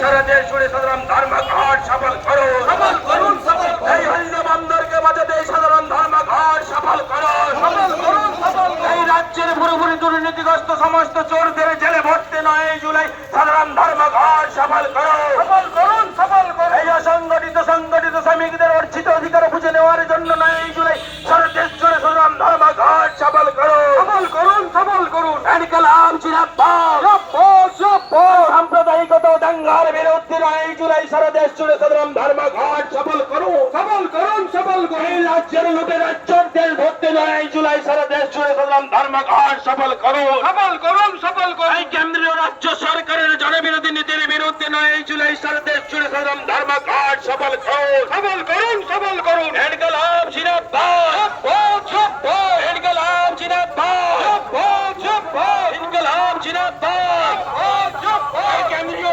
সারা দেশ জুড়ে সাধারণ ধর্মঘট সফল করো। সফল করুন সফল এই হল্য বন্দরকে বাঁচাতে এই সাধারণ ধর্মঘট সফল করো। সফল করুন সফল এই রাজ্যের পুরোপুরি দুর্নীতিগ্রস্ত সমস্ত চোরদের জেলে ভরতে নয় জুলাই সাধারণ ধর্মঘট সফল করো। সফল করুন সফল করুন। এই অসংগঠিত সংগঠিত শ্রমিকদের অর্জিত অধিকার বুঝে নেওয়ার জন্য নয় জুলাই সারা দেশ জুড়ে সাধারণ ধর্মঘট সফল করো। সফল করুন সফল করুন। জব্বর জব্বর সাম্প্রদায়িকতা ও দাঙ্গার নয় জুলাই সারা দেশ জুড়ে সাধারণ ধর্মঘট সফল করো সফল করুন সফল করুন। এই রাজ্যের লোকের রাজ্যের দেশ এই জুলাই সারা দেশ জুড়ে সাধারণ ধর্মঘট সফল করো সফল করুন সফল করুন। এই কেন্দ্রীয় রাজ্য সরকারের জনবিরোধী নীতির বিরুদ্ধে নয় এই জুলাই সারা দেশ জুড়ে সাধারণ ধর্মঘট সফল করো সফল করুন সফল করুন। কেন্দ্রীয়